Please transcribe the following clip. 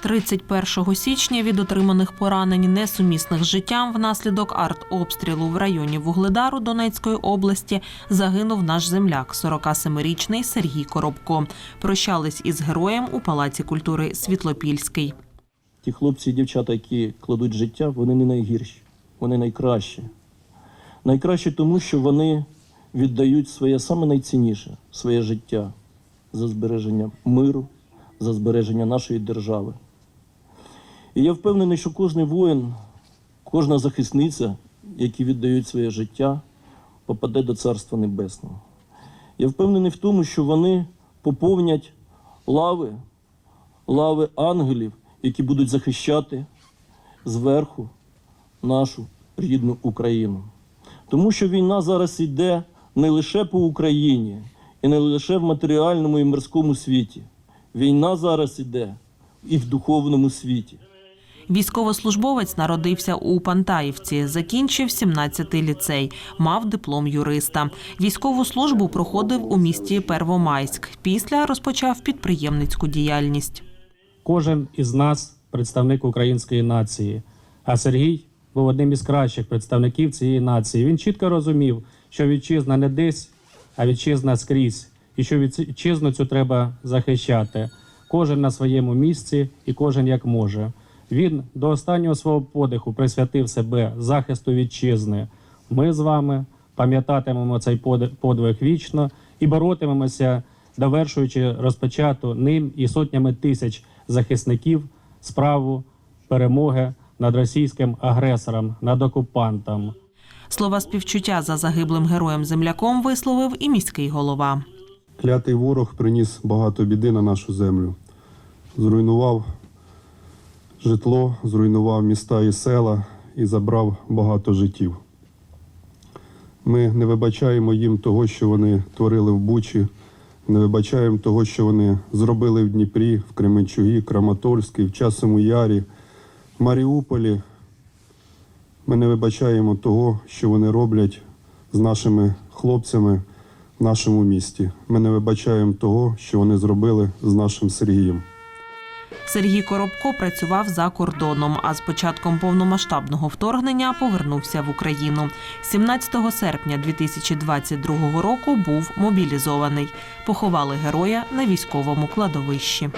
31 січня від отриманих поранень, несумісних з життям внаслідок артобстрілу в районі Вугледару Донецької області загинув наш земляк, 47-річний Сергій Коробко. Прощались із героєм у Палаці культури Світлопільський. Ті хлопці і дівчата, які кладуть життя, вони не найгірші, вони найкращі. Найкраще тому, що вони віддають своє саме найцінніше своє життя за збереження миру, за збереження нашої держави. І я впевнений, що кожен воїн, кожна захисниця, які віддають своє життя, попаде до Царства Небесного. Я впевнений в тому, що вони поповнять лави лави ангелів, які будуть захищати зверху нашу рідну Україну. Тому що війна зараз йде не лише по Україні, і не лише в матеріальному і морському світі. Війна зараз йде і в духовному світі. Військовослужбовець народився у Пантаївці, закінчив 17-й ліцей, мав диплом юриста. Військову службу проходив у місті Первомайськ. Після розпочав підприємницьку діяльність. Кожен із нас представник української нації. А Сергій був одним із кращих представників цієї нації. Він чітко розумів, що вітчизна не десь, а вітчизна скрізь, і що вітчизну цю треба захищати. Кожен на своєму місці і кожен як може. Він до останнього свого подиху присвятив себе захисту вітчизни. Ми з вами пам'ятатимемо цей подвиг вічно і боротимемося, довершуючи розпочату ним і сотнями тисяч захисників справу перемоги над російським агресором, над окупантом. Слова співчуття за загиблим героєм земляком висловив і міський голова. Клятий ворог приніс багато біди на нашу землю. Зруйнував житло, зруйнував міста і села і забрав багато життів. Ми не вибачаємо їм того, що вони творили в Бучі, не вибачаємо того, що вони зробили в Дніпрі, в Кременчугі, Краматорській, в Часовому Ярі, в Маріуполі. Ми не вибачаємо того, що вони роблять з нашими хлопцями в нашому місті. Ми не вибачаємо того, що вони зробили з нашим Сергієм. Сергій Коробко працював за кордоном, а з початком повномасштабного вторгнення повернувся в Україну. 17 серпня 2022 року був мобілізований. Поховали героя на військовому кладовищі.